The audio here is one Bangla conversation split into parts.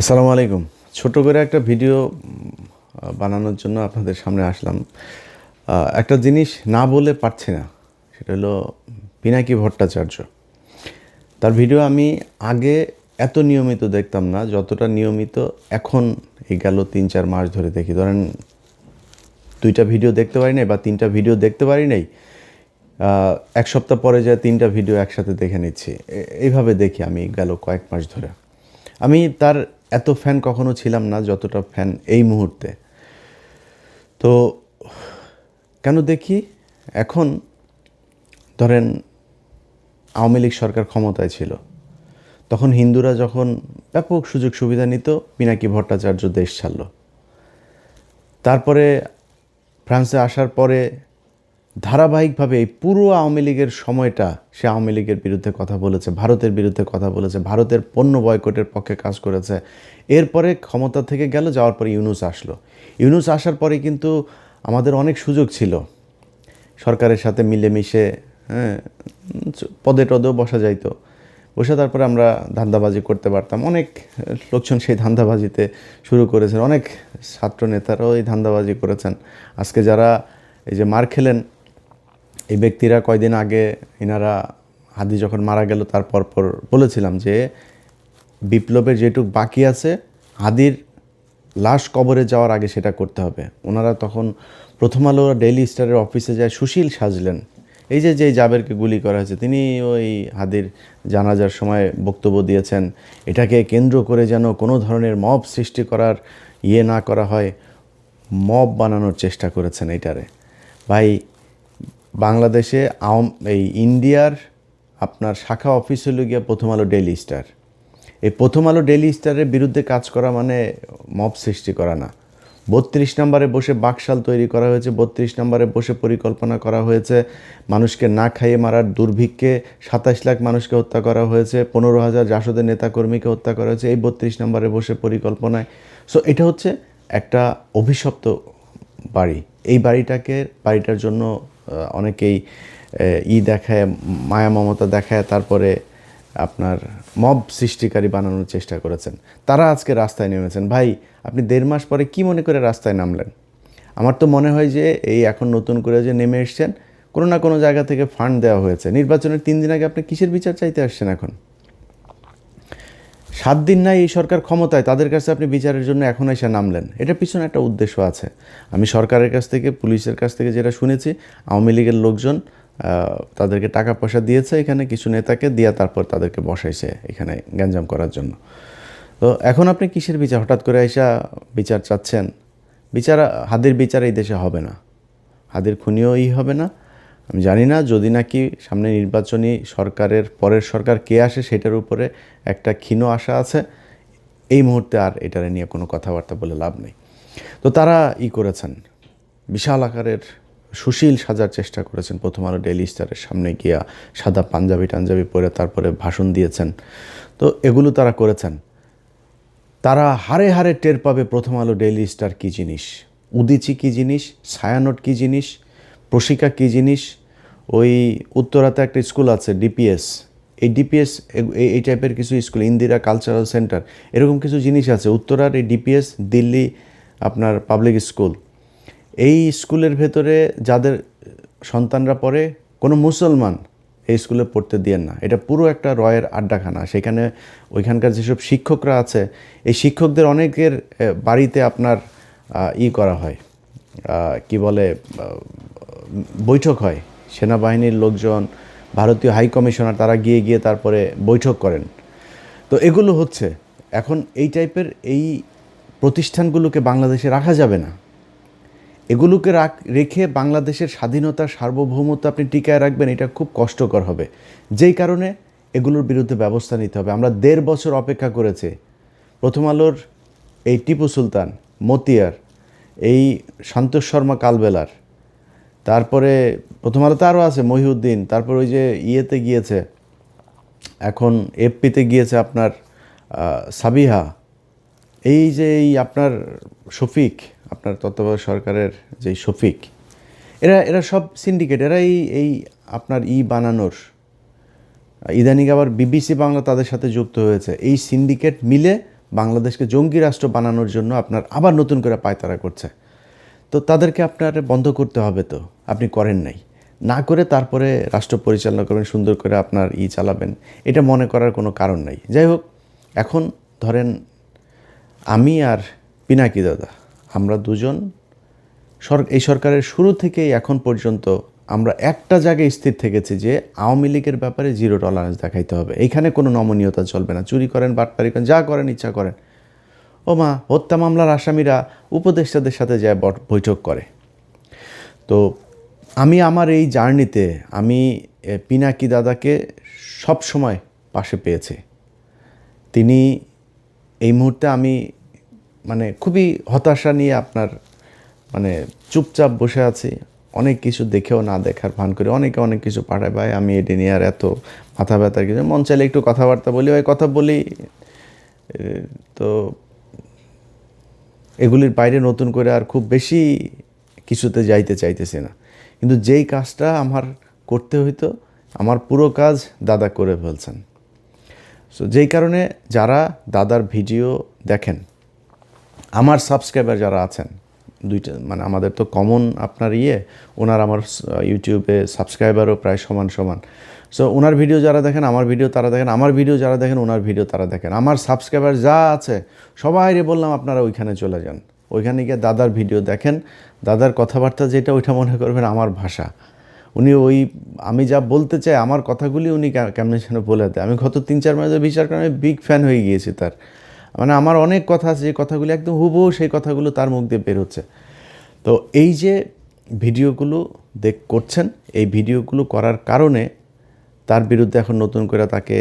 আসসালামু আলাইকুম। ছোট করে একটা ভিডিও বানানোর জন্য আপনাদের সামনে আসলাম। একটা জিনিস না বলে পারছি না, সেটা হলো পিনাকি ভট্টাচার্য। তার ভিডিও আমি আগে এত নিয়মিত দেখতাম না, যতটা নিয়মিত এখন এই গেল তিন চার মাস ধরে দেখি। ধরেন, দুইটা ভিডিও দেখতে পারি নাই বা তিনটা ভিডিও দেখতে পারি নাই এক সপ্তাহ পরে যায় তিনটা ভিডিও একসাথে দেখে নিচ্ছি। এইভাবে দেখি আমি গেল কয়েক মাস ধরে। আমি তার এত ফ্যান কখনো ছিলাম না যতটা ফ্যান এই মুহূর্তে। তো কেন দেখি? এখন ধরেন আওয়ামী লীগ সরকার ক্ষমতায় ছিল। তখন হিন্দুরা যখন ব্যাপক সুযোগ সুবিধা নিত, পিনাকি ভট্টাচার্য দেশ ছাড়ল। তারপরে ফ্রান্সে আসার পরে ধারাবাহিকভাবে এই পুরো আওয়ামী লীগের সময়টা সে আওয়ামী লীগের বিরুদ্ধে কথা বলেছে, ভারতের বিরুদ্ধে কথা বলেছে, ভারতের পণ্য বয়কটের পক্ষে কাজ করেছে। এরপরে ক্ষমতা থেকে গেল, যাওয়ার পরে ইউনুস আসলো। ইউনুস আসার পরে কিন্তু আমাদের অনেক সুযোগ ছিল। সরকারের সাথে মিলেমিশে হ্যাঁ পদে টদেও বসা যাইতো। বসে তারপরে আমরা ধান্দাবাজি করতে পারতাম। অনেক লোকজন সেই ধান্দাবাজিতে শুরু করেছেন। অনেক ছাত্র নেতারাও এই ধান্দাবাজি করেছেন। আজকে যারা এই যে মার খেলেন এই ব্যক্তিরা কয়দিন আগে এনারা হাদি যখন মারা গেল, তার পর বলেছিলাম যে বিপ্লবের যেটুক বাকি আছে, হাদির লাশ কবরে যাওয়ার আগে সেটা করতে হবে। ওনারা তখন প্রথম আলো ডেইলি স্টারের অফিসে যায়, সুশীল সাজলেন। এই যে যে জাবেরকে গুলি করা হয়েছে, তিনি ওই হাদির জানাজার সময় বক্তব্য দিয়েছেন, এটাকে কেন্দ্র করে যেন কোনো ধরনের মব সৃষ্টি করার ইয়ে না করা হয়, মব বানানোর চেষ্টা করেছেন এইটারে। ভাই বাংলাদেশে আওয়াম, এই ইন্ডিয়ার আপনার শাখা অফিস হলো গিয়া প্রথম আলো ডেইলি স্টার। এই প্রথম আলো ডেইলি স্টারের বিরুদ্ধে কাজ করা মানে মব সৃষ্টি করা না। বত্রিশ নম্বরে বসে বাকশাল তৈরি করা হয়েছে, বত্রিশ নম্বরে বসে পরিকল্পনা করা হয়েছে, মানুষকে না খাইয়ে মারার দুর্ভিক্ষে সাতাশ লাখ মানুষকে হত্যা করা হয়েছে, পনেরো হাজার জাসদের নেতাকর্মীকে হত্যা করা হয়েছে, এই বত্রিশ নম্বরে বসে পরিকল্পনায়। সো এটা হচ্ছে একটা অভিশপ্ত বাড়ি। এই বাড়িটাকে, বাড়িটার জন্য অনেকেই ই দেখায়, মায়া মমতা দেখায়, তারপরে আপনার মব সৃষ্টিকারী বানানোর চেষ্টা করেছেন। তারা আজকে রাস্তায় নেমেছেন। ভাই, আপনি দেড় মাস পরে কি মনে করে রাস্তায় নামলেন? আমার তো মনে হয় যে, এই এখন নতুন করে যে নেমে এসছেন, কোনো না কোনো জায়গা থেকে ফান্ড দেওয়া হয়েছে। নির্বাচনের তিন দিন আগে আপনি কিসের বিচার চাইতে আসছেন এখন? সাত দিন নাই এই সরকার ক্ষমতায়, তাদের কাছে আপনি বিচারের জন্য এখন এসে নামলেন। এটার পিছনে একটা উদ্দেশ্য আছে। আমি সরকারের কাছ থেকে, পুলিশের কাছ থেকে যেটা শুনেছি, আওয়ামী লীগের লোকজন তাদেরকে টাকা পয়সা দিয়েছে এখানে, কিছু নেতাকে দিয়ে তারপর তাদেরকে বসাইছে এখানে গ্যাঞ্জাম করার জন্য। তো এখন আপনি কিসের বিচার? হঠাৎ করে এসা বিচার চাচ্ছেন? বিচার, হাদের বিচার এই দেশে হবে না। হাদের খুনিও ই হবে না আমি জানি না, যদি নাকি সামনে নির্বাচনী সরকারের, পরের সরকার কে আসে সেটার উপরে একটা ক্ষীণ আশা আছে, এই মুহূর্তে আর এটারে নিয়ে কোনো কথাবার্তা বলে লাভ নেই। তো তারা ই করেছেন, বিশাল আকারের সুশীল সাজার চেষ্টা করেছেন। প্রথম আলো ডেইলি স্টারের সামনে গিয়া সাদা পাঞ্জাবি টাঞ্জাবি পরে তারপরে ভাষণ দিয়েছেন। তো এগুলো তারা করেছেন। তারা হারে হারে টের পাবে প্রথম আলো ডেইলি স্টার কী জিনিস, উদিচি কী জিনিস, ছায়ানট কী জিনিস, প্রশিকা কী জিনিস ওই উত্তরাতে একটা স্কুল আছে ডিপিএস এই ডিপিএস এই টাইপের কিছু স্কুল, ইন্দিরা কালচারাল সেন্টার। এরকম কিছু জিনিস আছে, উত্তরার এই ডিপিএস দিল্লি আপনার পাবলিক স্কুল এই স্কুলের ভেতরে যাদের সন্তানরা পড়ে, কোনো মুসলমান এই স্কুলে পড়তে দিয়েন না। এটা পুরো একটা রয়ের আড্ডাখানা। সেখানে ওইখানকার যেসব শিক্ষকরা আছে, এই শিক্ষকদের অনেকের বাড়িতে আপনার ই করা হয় কি বলে বৈঠক হয়। সেনাবাহিনীর লোকজন, ভারতীয় হাই কমিশনার তারা গিয়ে গিয়ে তারপরে বৈঠক করেন। তো এগুলো হচ্ছে, এখন এই টাইপের এই প্রতিষ্ঠানগুলোকে বাংলাদেশে রাখা যাবে না। এগুলোকে রাখ, রেখে বাংলাদেশের স্বাধীনতা সার্বভৌমত্ব আপনি টিকায় রাখবেন, এটা খুব কষ্টকর হবে। যেই কারণে এগুলোর বিরুদ্ধে ব্যবস্থা নিতে হবে। আমরা দেড় বছর অপেক্ষা করেছি। প্রথম আলোর এই টিপু সুলতান, মতিয়ার, এই সন্তোষ শর্মা কালবেলার তারপরে প্রথম আলোতে আরও আছে, মহিউদ্দিন। তারপর ওই যে ইয়েতে গিয়েছে, এখন এফপিতে গিয়েছে আপনার সাবিহা। এই যে এই আপনার শফিক, আপনার তত্ত্বাবধায়ক সরকারের যে শফিক, এরা এরা সব সিন্ডিকেট এরা এই এই আপনার ই বানানোর, ইদানিং আবার বিবিসি বাংলা তাদের সাথে যুক্ত হয়েছে। এই সিন্ডিকেট মিলে বাংলাদেশকে জঙ্গি রাষ্ট্র বানানোর জন্য আপনার আবার নতুন করে পায়তারা করছে। তো তাদেরকে আপনার বন্ধ করতে হবে তো, আপনি করেন নাই। না করে তারপরে রাষ্ট্র পরিচালনা করবেন, সুন্দর করে আপনার ই চালাবেন, এটা মনে করার কোনো কারণ নাই। যাই হোক, এখন ধরেন আমি আর পিনাকি দাদা, আমরা দুজন এই সরকারের শুরু থেকেই এখন পর্যন্ত আমরা একটা জায়গায় স্থির থেকেছি যে আওয়ামী লীগের ব্যাপারে জিরো টলারেন্স দেখাইতে হবে। এখানে কোনো নমনীয়তা চলবে না। চুরি করেন, বাটপারি করেন, যা করেন, ইচ্ছা করেন। ও মা হত্যা মামলার আসামিরা উপদেষ্টাদের সাথে যায় বৈঠক করে। তো আমি আমার এই জার্নিতে আমি পিনাকি দাদাকে সব সময় পাশে পেয়েছি। তিনি এই মুহূর্তে আমি মানে খুবই হতাশা নিয়ে আপনার মানে চুপচাপ বসে আছি। অনেক কিছু দেখেও না দেখার ভান করে অনেকে অনেক কিছু পাঠায়, ভাই, আমি এটি নিয়ে আর এত মাথা ব্যথার কিছু মন চাইলে একটু কথাবার্তা বলি ওই কথা বলি। তো এগুলির বাইরে নতুন করে আর খুব বেশি কিছুতে যাইতে চাইতেছি না। কিন্তু যেই কাজটা আমার করতে হইতো, আমার পুরো কাজ দাদা করে ফেলছেন। সো যেই কারণে যারা দাদার ভিডিও দেখেন, আমার সাবস্ক্রাইবার যারা আছেন দুইটা মানে আমাদের তো কমন আপনার ইয়ে ওনার আমার ইউটিউবে সাবস্ক্রাইবারও প্রায় সমান সমান। সো ওনার ভিডিও যারা দেখেন, আমার ভিডিও তারা দেখেন, আমার ভিডিও যারা দেখেন, ওনার ভিডিও তারা দেখেন। আমার সাবস্ক্রাইবার যা আছে, সবাইরে বললাম আপনারা ওইখানে চলে যান। ওইখানে গিয়ে দাদার ভিডিও দেখেন, দাদার কথাবার্তা যেটা, ওইটা মনে করবেন আমার ভাষা। উনি ওই, আমি যা বলতে চাই, আমার কথাগুলি উনি কেমনে যেন বলে দেয়। আমি গত তিন চার মাসে বিচার করে আমি বিগ ফ্যান হয়ে গিয়েছি তার। মানে আমার অনেক কথা আছে, যে কথাগুলি একদম হুবহু সেই কথাগুলো তার মুখ দিয়ে বের হচ্ছে। তো এই যে ভিডিওগুলো দেখ করছেন, এই ভিডিওগুলো করার কারণে তার বিরুদ্ধে এখন নতুন করে তাকে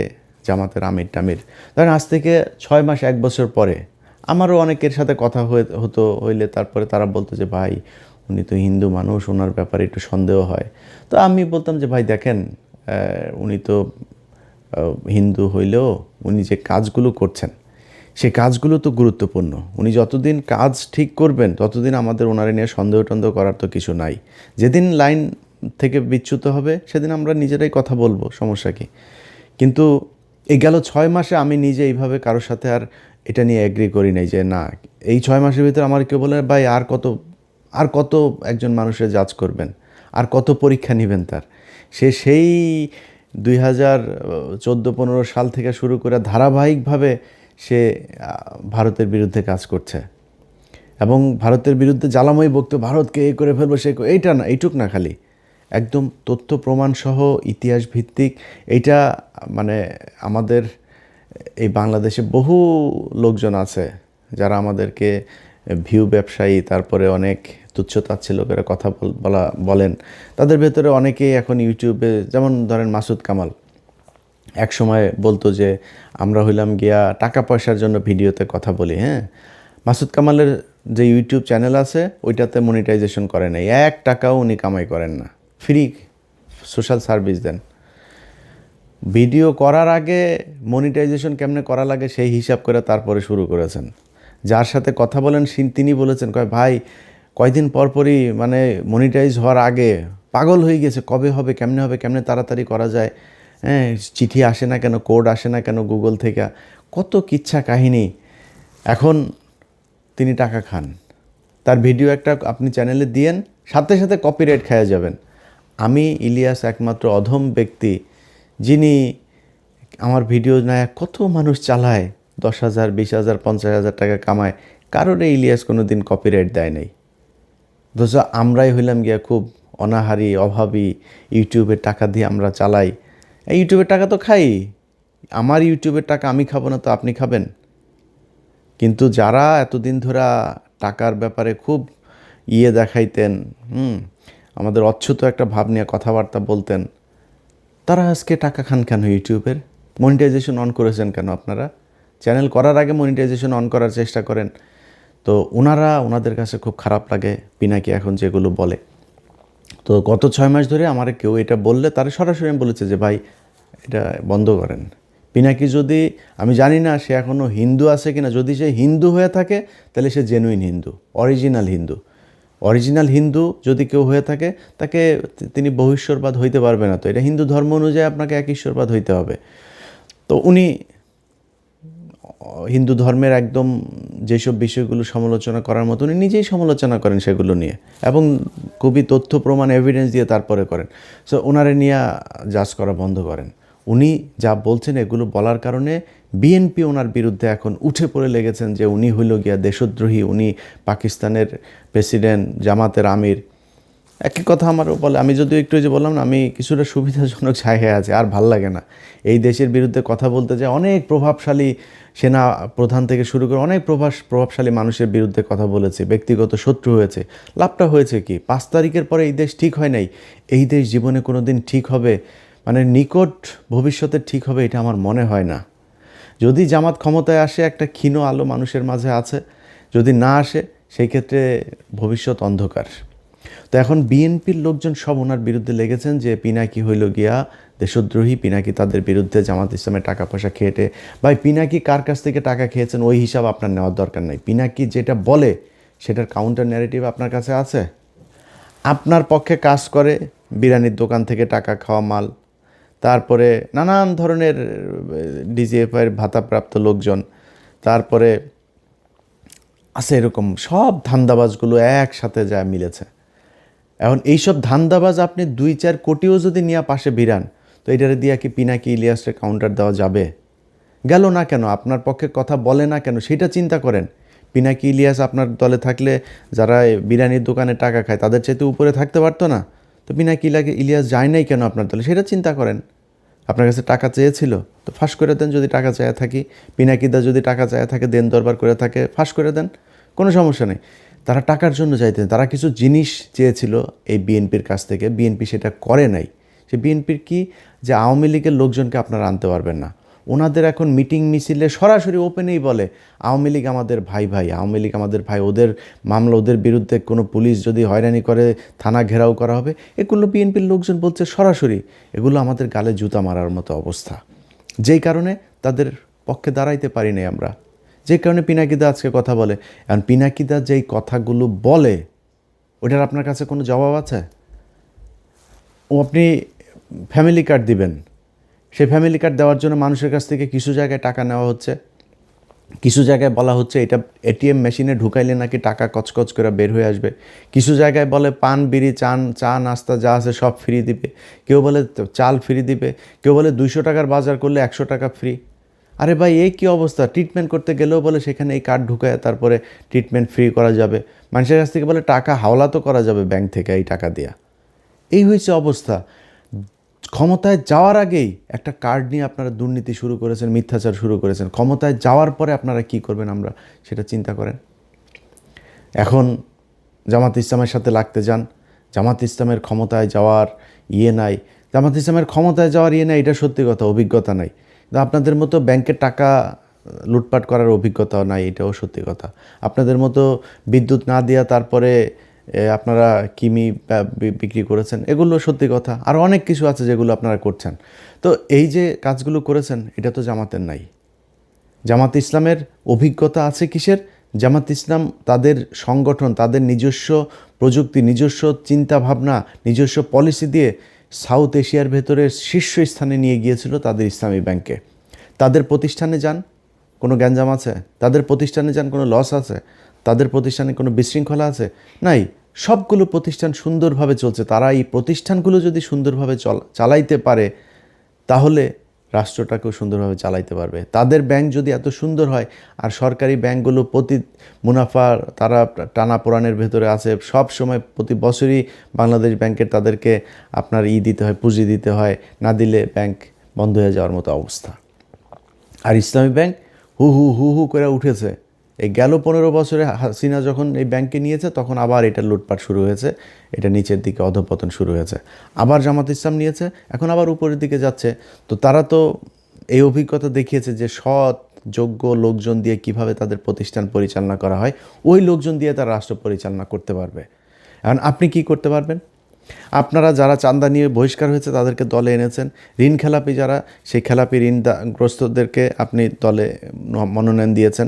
জামাতের আমির টামির। ধরেন আজ থেকে ছয় মাস, এক বছর পরে আমারও অনেকের সাথে কথা হতো, হইলে তারপরে তারা বলতো যে, ভাই, উনি তো হিন্দু মানুষ ওনার ব্যাপারে একটু সন্দেহ হয়। তো আমি বলতাম যে, ভাই, দেখেন উনি তো হিন্দু হইলেও উনি যে কাজগুলো করছেন সেই কাজগুলো তো গুরুত্বপূর্ণ। উনি যতদিন কাজ ঠিক করবেন, ততদিন আমাদের ওনারে নিয়ে সন্দেহ টন্দেহ করার তো কিছু নাই। যেদিন লাইন থেকে বিচ্যুত হবে, সেদিন আমরা নিজেরাই কথা বলব, সমস্যা কি? কিন্তু এই গেল ছয় মাসে আমি নিজে এইভাবে কারোর সাথে আর এটা নিয়ে এগ্রি করি নাই যে না, এই ছয় মাসের ভিতরে আমার কেউ বলে, ভাই, আর কত আর কত একজন মানুষের জাজ করবেন? আর কত পরীক্ষা নেবেন তার? সে সেই দুই হাজার চোদ্দ পনেরো সাল থেকে শুরু করে ধারাবাহিকভাবে সে ভারতের বিরুদ্ধে কাজ করছে। এবং ভারতের বিরুদ্ধে জ্বালাময়ী বক্তব্য, ভারতকে এ করে ফেলব, সে এইটা না, এইটুক না খালি। একদম তথ্য প্রমাণ সহ ইতিহাস ভিত্তিক এইটা মানে আমাদের, এই বাংলাদেশে বহু লোকজন আছে যারা আমাদেরকে ভিউ ব্যবসায়ী, তারপরে অনেক তুচ্ছ তাচ্ছিল্য করে কথা বলা বলেন। তাদের ভেতরে অনেকেই এখন ইউটিউবে যেমন ধরেন মাসুদ কামাল এক সময় বলতো যে, আমরা হইলাম গিয়া টাকা পয়সার জন্য ভিডিওতে কথা বলি হ্যাঁ? মাসুদ কামালের যে ইউটিউব চ্যানেল আছে, ওইটাতে মনিটাইজেশন করে নাই। এক টাকাও উনি কামাই করেন না। ফ্রি সোশ্যাল সার্ভিস দেন। ভিডিও করার আগে মনিটাইজেশন কেমনে করা লাগে সেই হিসাব করে তারপরে শুরু করেছেন। যার সাথে কথা বলেন তিনি বলেছেন, কয় ভাই, কয়দিন পরপরই মানে মনিটাইজ হওয়ার আগে পাগল হয়ে গেছে। কবে হবে, কেমনে হবে, কেমনে তাড়াতাড়ি করা যায়? হ্যাঁ চিঠি আসে না কেন, কোড আসে না কেন গুগল থেকে? কত কিচ্ছা কাহিনী। এখন তিনি টাকা খান। তার ভিডিও একটা আপনি চ্যানেলে দিয়েন, সাথে সাথে কপিরাইট খাওয়া যাবেন। আমি ইলিয়াস একমাত্র অধম ব্যক্তি, যিনি আমার ভিডিও নেয় কত মানুষ চালায়, দশ হাজার, বিশ হাজার, পঞ্চাশ হাজার টাকা কামায়, কারোর ইলিয়াস কোনো দিন কপিরাইট দেয় নাই। অথচ আমরাই হইলাম গিয়া খুব অনাহারি, অভাবী, ইউটিউবে টাকা দিয়ে আমরা চালাই। এই ইউটিউবের টাকা তো খাই। আমার ইউটিউবের টাকা আমি খাব না তো আপনি খাবেন। কিন্তু যারা এতদিন ধরে টাকার ব্যাপারে খুব ইয়ে দেখাইতেন, হুম, আমাদের অচ্ছুত একটা ভাব নিয়ে কথাবার্তা বলতেন, তারা আজকে টাকা খান কেন ইউটিউবের? মনিটাইজেশন অন করেছেন কেন আপনারা? চ্যানেল করার আগে মনিটাইজেশন অন করার চেষ্টা করেন। তো ওনারা ওনাদের কাছে খুব খারাপ লাগে পিনাকি এখন যেগুলো বলে। তো গত ছয় মাস ধরে আমার কেউ এটা বললে তারা সরাসরি আমি বলেছে যে, ভাই এটা বন্ধ করেন। পিনাকি যদি, আমি জানি না সে এখনও হিন্দু আছে কিনা, যদি সে হিন্দু হয়ে থাকে, তাহলে সে genuine Hindu original Hindu. Original Hindu যদি কেউ হয়ে থাকে, তাকে তিনি বহুশ্বরবাদ হইতে পারবে না তো। এটা হিন্দু ধর্ম অনুযায়ী আপনাকে এক ঈশ্বরবাদ হইতে হবে। তো উনি হিন্দু ধর্মের একদম যেসব বিষয়গুলো সমালোচনা করার মতো, উনি নিজেই সমালোচনা করেন সেগুলো নিয়ে এবং খুবই তথ্য, প্রমাণ এভিডেন্স দিয়ে তারপরে করেন। সো ওনারে নিয়ে জাজ করা বন্ধ করেন। উনি যা বলছেন এগুলো বলার কারণে বিএনপি ওনার বিরুদ্ধে এখন উঠে পড়ে লেগেছেন যে উনি হইল গিয়া দেশদ্রোহী, উনি পাকিস্তানের প্রেসিডেন্ট, জামাতের আমির। একই কথা আমারও বলে, আমি যদিও একটু যে বললাম না, আমি কিছুটা সুবিধাজনক জায়গায় আছে, আর ভালো লাগে না। এই দেশের বিরুদ্ধে কথা বলতে যে অনেক প্রভাবশালী সেনা প্রধান থেকে শুরু করে অনেক প্রভাব প্রভাবশালী মানুষের বিরুদ্ধে কথা বলেছে, ব্যক্তিগত শত্রু হয়েছে। লাভটা হয়েছে কি? পাঁচ তারিখের পরে এই দেশ ঠিক হয় নাই। এই দেশ জীবনে কোনো দিন ঠিক হবে মানে নিকট ভবিষ্যতে ঠিক হবে, এটা আমার মনে হয় না। যদি জামাত ক্ষমতায় আসে, একটা ক্ষীণ আলো মানুষের মাঝে আছে, যদি না আসে, সেই ক্ষেত্রে ভবিষ্যৎ অন্ধকার। তো এখন বিএনপির লোকজন সব ওনার বিরুদ্ধে লেগেছেন যে পিনাকি হইল গিয়া দেশদ্রোহী, পিনাকি তাদের বিরুদ্ধে জামাত ইসলামের টাকা পয়সা খেয়েটে ভাই পিনাকি কার কাছ থেকে টাকা খেয়েছেন, ওই হিসাব আপনার নেওয়ার দরকার নাই। পিনাকি যেটা বলে, সেটার কাউন্টার ন্যারেটিভ আপনার কাছে আছে? আপনার পক্ষে কাজ করে, বিরিয়ানির দোকান থেকে টাকা খাওয়া মাল তারপরে নানান ধরনের ডিজিএফআইয়ের ভাতাপ্রাপ্ত লোকজন, তারপরে আছে এরকম সব ধান্দাবাজগুলো একসাথে যা মিলেছে। এখন এইসব ধান্দাবাজ আপনি দুই চার কোটিও যদি নিয়ে পাশে বিরান, তো এটারে দিয়া কি পিনাকি ইলিয়াসের কাউন্টার দেওয়া যাবে? গেল না কেন? আপনার পক্ষে কথা বলে না কেন? সেটা চিন্তা করেন। পিনাকি ইলিয়াস আপনার দলে থাকলে যারা বিরিয়ানির দোকানে টাকা খায়, তাদের চাইতে উপরে থাকতে পারতো না? তো বিনা কিলাকে ইলিয়াস যায় নাই কেন আপনার দলে? সেটা চিন্তা করেন। আপনার কাছে টাকা চেয়েছিল, তো ফাঁস করে দেন যদি টাকা চায় থাকি। পিনাকিদা যদি টাকা চায় থাকে, দেন দরবার করে থাকে, ফাঁস করে দেন। কোনো সমস্যা নেই। তারা টাকার জন্য চাইতেন তারা কিছু জিনিস চেয়েছিল এই বিএনপির কাছ থেকে। বিএনপি সেটা করে নাই। সে বিএনপির কি যে আওয়ামী লীগের লোকজনকে আপনারা আনতে পারবেন না? ওনাদের এখন মিটিং মিছিলে সরাসরি ওপেনেই বলে, আওয়ামী লীগ আমাদের ভাই ভাই, আওয়ামী লীগ আমাদের ভাই, ওদের মামলা, ওদের বিরুদ্ধে কোনো পুলিশ যদি হয়রানি করে, থানা ঘেরাও করা হবে। এগুলো বিএনপির লোকজন বলছে সরাসরি, এগুলো আমাদের গালে জুতা মারার মতো অবস্থা। যেই কারণে তাদের পক্ষে দাঁড়াইতে পারি নাই আমরা। যে কারণে পিনাকিদা আজকে কথা বলে। এখন পিনাকিদা যেই কথাগুলো বলে ওটার আপনার কাছে কোনো জবাব আছে? ও আপনি ফ্যামিলি কার্ড দিবেন। সেই ফ্যামিলি কার্ড দেওয়ার জন্য মানুষের কাছ থেকে কিছু জায়গায় টাকা নেওয়া হচ্ছে। কিছু জায়গায় বলা হচ্ছে এটা এটিএম মেশিনে ঢুকাইলে নাকি টাকা কচকচ করে বের হয়ে আসবে। কিছু জায়গায় বলে পান, বিড়ি, চান, চা, নাস্তা যা আছে সব ফ্রি দিবে। কেউ বলে চাল ফ্রি দিবে। কেউ বলে দুইশো টাকার বাজার করলে একশো টাকা ফ্রি আরে ভাই, এই কী অবস্থা? ট্রিটমেন্ট করতে গেলেও বলে সেখানে এই কার্ড ঢুকায় তারপরে ট্রিটমেন্ট ফ্রি করা যাবে। মানুষের কাছ থেকে বলে টাকা হাওলা তো করা যাবে ব্যাংক থেকে এই টাকা দিয়া। এই হয়েছে অবস্থা। ক্ষমতায় যাওয়ার আগেই একটা কার্ড নিয়ে আপনারা দুর্নীতি শুরু করেছেন, মিথ্যাচার শুরু করেছেন। ক্ষমতায় যাওয়ার পরে আপনারা কি করবেন আমরা সেটা চিন্তা করেন। এখন জামাত ইসলামের সাথে লাগতে যান। জামাত ইসলামের ক্ষমতায় যাওয়ার ইয়ে নাই। জামাত ইসলামের ক্ষমতায় যাওয়ার ইয়ে নাই, এটা সত্যি কথা, অভিজ্ঞতা নাই। আপনাদের মতো ব্যাংকের টাকা লুটপাট করার অভিজ্ঞতাও নাই, এটাও সত্যি কথা। আপনাদের মতো বিদ্যুৎ না দেওয়া তারপরে আপনারা কিমি বিক্রি করেছেন, এগুলো সত্যি কথা। আর অনেক কিছু আছে যেগুলো আপনারা করছেন। তো এই যে কাজগুলো করেছেন, এটা তো জামাতের নাই। জামাত ইসলামের অভিজ্ঞতা আছে কিসের? জামাত ইসলাম তাদের সংগঠন, তাদের নিজস্ব প্রযুক্তি, নিজস্ব চিন্তা ভাবনা নিজস্ব পলিসি দিয়ে সাউথ এশিয়ার ভেতরে শীর্ষস্থানে নিয়ে গিয়েছিল তাদের ইসলামী ব্যাংকে। তাদের প্রতিষ্ঠানে যান, কোনো গ্যাঞ্জাম আছে? তাদের প্রতিষ্ঠানে যান, কোনো লস আছে? তাদের প্রতিষ্ঠানে কোনো বিশৃঙ্খলা আছে? নাই। সবগুলো প্রতিষ্ঠান সুন্দরভাবে চলছে। তারা এই প্রতিষ্ঠানগুলো যদি সুন্দরভাবে চল, চালাইতে পারে, তাহলে রাষ্ট্রটাকেও সুন্দরভাবে চালাইতে পারবে। তাদের ব্যাংক যদি এত সুন্দর হয়, আর সরকারি ব্যাংকগুলো প্রতি মুনাফা তারা টানা পোড়ানের ভেতরে আছে, সব সময় প্রতি বছরই বাংলাদেশ ব্যাংকের তাদেরকে আপনার ই দিতে হয়, পুঁজি দিতে হয়, না দিলে ব্যাংক বন্ধ হয়ে যাওয়ার মতো অবস্থা। আর ইসলামী ব্যাংক হু হু হু হু করে উঠেছে। এই গেল পনেরো বছরে হাসিনা যখন এই ব্যাংকে নিয়েছে, তখন আবার এটা লুটপাট শুরু হয়েছে। এটা নিচের দিকে অধপতন শুরু হয়েছে। আবার জামাত ইসলাম নিয়েছে, এখন আবার উপরের দিকে যাচ্ছে। তো তারা তো এই অভিজ্ঞতা দেখিয়েছে যে সৎ, যোগ্য লোকজন দিয়ে কীভাবে তাদের প্রতিষ্ঠান পরিচালনা করা হয়, ওই লোকজন দিয়ে তারা রাষ্ট্র পরিচালনা করতে পারবে। এখন আপনি কি করতে পারবেন? আপনারা যারা চান্দা নিয়ে বহিষ্কার হয়েছে, তাদেরকে দলে এনেছেন। ঋণ খেলাপি যারা, সেই খেলাপি ঋণগ্রস্তদেরকে আপনি দলে মনোনয়ন দিয়েছেন।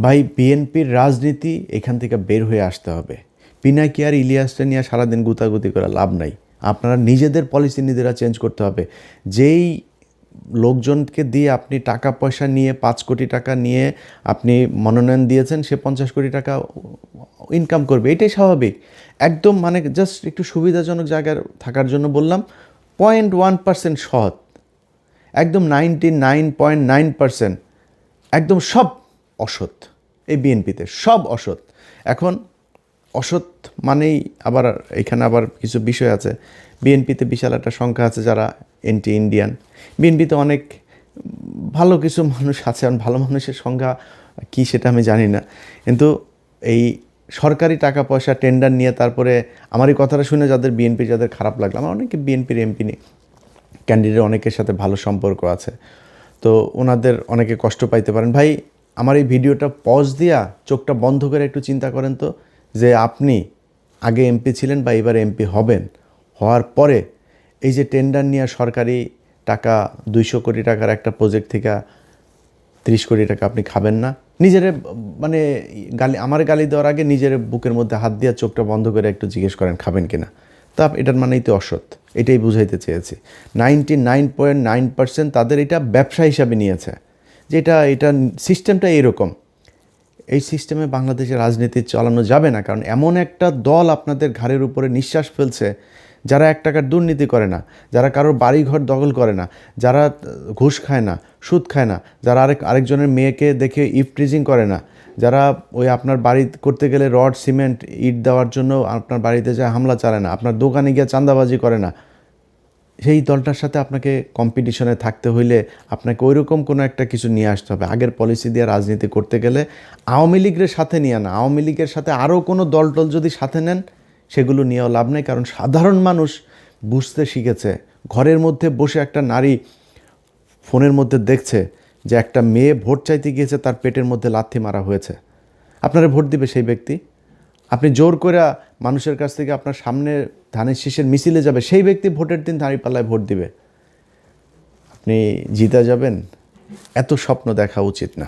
ভাই, বিএনপির রাজনীতি এখান থেকে বের হয়ে আসতে হবে। পিনাকি আর ইলিয়াসটা নিয়ে সারাদিন গুতাগুতি করা লাভ নাই। আপনারা নিজেদের পলিসি নিজেরা চেঞ্জ করতে হবে। যেই লোকজনকে দিয়ে আপনি টাকা পয়সা নিয়ে পাঁচ কোটি টাকা নিয়ে আপনি মনোনয়ন দিয়েছেন, সে পঞ্চাশ কোটি টাকা ইনকাম করবে। এটাই স্বাভাবিক। একদম মানে জাস্ট একটু সুবিধাজনক জায়গার থাকার জন্য বললাম পয়েন্ট ওয়ান পার্সেন্ট সৎ। একদম ninety nine point nine percent একদম সব অসৎ, এই বিএনপিতে সব অসৎ। এখন অসৎ মানেই আবার, এখানে আবার কিছু বিষয় আছে। বিএনপিতে বিশাল একটা সংখ্যা আছে যারা এন্টি ইন্ডিয়ান বিএনপিতে অনেক ভালো কিছু মানুষ আছে ভালো মানুষের সংখ্যা কি সেটা আমি জানি না। কিন্তু এই সরকারি টাকা পয়সা টেন্ডার নিয়ে তারপরে আমার এই কথাটা শুনে যাদের বিএনপি, যাদের খারাপ লাগল। আমার অনেকে বিএনপির এমপি নেই। ক্যান্ডিডেট অনেকের সাথে ভালো সম্পর্ক আছে। তো ওনাদের অনেকে কষ্ট পাইতে পারেন। ভাই আমার এই ভিডিওটা পজ দিয়া চোখটা বন্ধ করে একটু চিন্তা করেন তো, যে আপনি আগে এমপি ছিলেন বা এবার এমপি হবেন, হওয়ার পরে এই যে টেন্ডার নিয়ে সরকারি টাকা, দুইশো কোটি টাকার একটা প্রজেক্ট থেকে ত্রিশ কোটি টাকা আপনি খাবেন না। নিজের মানে গালি, আমার গালি দেওয়ার আগে নিজের বুকের মধ্যে হাত দিয়ে চোখটা বন্ধ করে একটু জিজ্ঞেস করেন, খাবেন কিনা? তা এটার মানেই তো অসৎ, এটাই বুঝাইতে চেয়েছি। Ninety nine point nine percent তাদের এটা ব্যবসা হিসাবে নিয়েছে। যে এটা সিস্টেমটা এরকম। এই সিস্টেমে বাংলাদেশের রাজনীতি চালানো যাবে না, কারণ এমন একটা দল আপনাদের ঘাড়ের উপরে নিঃশ্বাস ফেলছে, যারা এক টাকার দুর্নীতি করে না, যারা কারোর বাড়িঘর দখল করে না, যারা ঘুষ খায় না, সুদ খায় না, যারা আরেক, আরেকজনের মেয়েকে দেখে ইফট্রিজিং করে না, যারা ওই আপনার বাড়ি করতে গেলে রড, সিমেন্ট, ইট দেওয়ার জন্য আপনার বাড়িতে যায় হামলা চালায় না, আপনার দোকানে গিয়ে চাঁদাবাজি করে না সেই দলটার সাথে আপনাকে কম্পিটিশনে থাকতে হইলে আপনাকে ওইরকম কোনো একটা কিছু নিয়ে আসতে হবে। আগের পলিসি দিয়ে রাজনীতি করতে গেলে আওয়ামী লীগের সাথে নিয়ে না আওয়ামী লীগের সাথে আরও কোনো দল টল যদি সাথে নেন, সেগুলো নিয়েও লাভ নেই। কারণ সাধারণ মানুষ বুঝতে শিখেছে, ঘরের মধ্যে বসে একটা নারী ফোনের মধ্যে দেখছে যে একটা মেয়ে ভোট চাইতে গিয়েছে, তার পেটের মধ্যে লাথি মারা হয়েছে। আপনারা ভোট দিবে সেই ব্যক্তি? আপনি জোর করে মানুষের কাছ থেকে আপনার সামনে ধানের শীষের মিছিলে যাবে, সেই ব্যক্তি ভোটের দিন দাঁড়িপাল্লায় ভোট দিবে। আপনি জিতে যাবেন, এত স্বপ্ন দেখা উচিত না।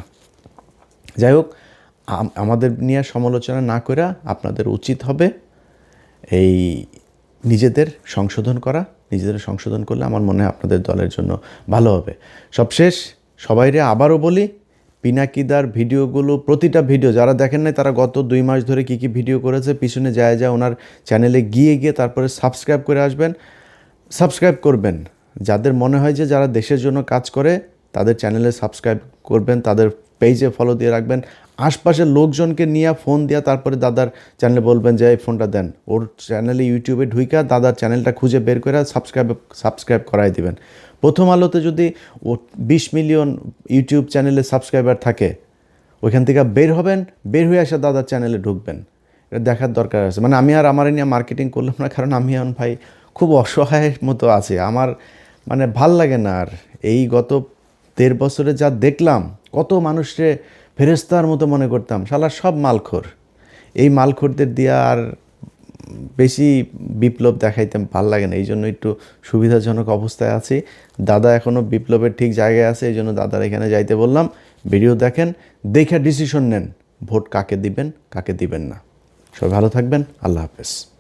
যাই হোক আমাদের নিয়ে সমালোচনা না করে আপনাদের উচিত হবে এই নিজেদের সংশোধন করা। নিজেদের সংশোধন করলে আমার মনে হয় আপনাদের দলের জন্য ভালো হবে। সবশেষ, সবাইরে আবারও বলি পিনাকিদার ভিডিওগুলো, প্রতিটা ভিডিও, যারা দেখেন নাই, তারা গত দুই মাস ধরে কি কি ভিডিও করেছে, পিছনে যায় যায় ওনার চ্যানেলে গিয়ে গিয়ে তারপরে সাবস্ক্রাইব করে আসবেন। সাবস্ক্রাইব করবেন। যাদের মনে হয় যে যারা দেশের জন্য কাজ করে তাদের চ্যানেলে সাবস্ক্রাইব করবেন, তাদের পেজে ফলো দিয়ে রাখবেন। আশপাশের লোকজনকে নিয়ে ফোন দেওয়া তারপরে দাদার চ্যানেলে বলবেন যে, এই ফোনটা দেন। ওর চ্যানেলে ইউটিউবে ঢুইকা দাদার চ্যানেলটা খুঁজে বের করে সাবস্ক্রাইব সাবস্ক্রাইব করাই দিবেন। প্রথম আলোতে যদি ও বিশ মিলিয়ন ইউটিউব চ্যানেলে সাবস্ক্রাইবার থাকে, ওইখান থেকে বের হবেন, বের হয়ে এসে দাদার চ্যানেলে ঢুকবেন। এটা দেখার দরকার আছে। মানে আমি আর আমার নিয়ে মার্কেটিং করলাম না, কারণ আমি এখন ভাই খুব অসহায়ের মতো আছি। আমার মানে ভালো লাগে না আর। এই গত দেড় বছরে যা দেখলাম, কত মানুষকে ফেরেস্তার মতো মনে করতাম। শালা সব মালখোর। এই মালখোরদের দিয়ে আর বেশি বিপ্লব দেখাইতে ভালো লাগে না। এই জন্য একটু সুবিধাজনক অবস্থায় আছি। দাদা এখনও বিপ্লবের ঠিক জায়গায় আছে এই জন্য দাদার এখানে যাইতে বললাম। ভিডিও দেখেন, দেখে ডিসিশন নেন। ভোট কাকে দিবেন কাকে দিবেন না। সবাই ভালো থাকবেন। আল্লাহ হাফেজ।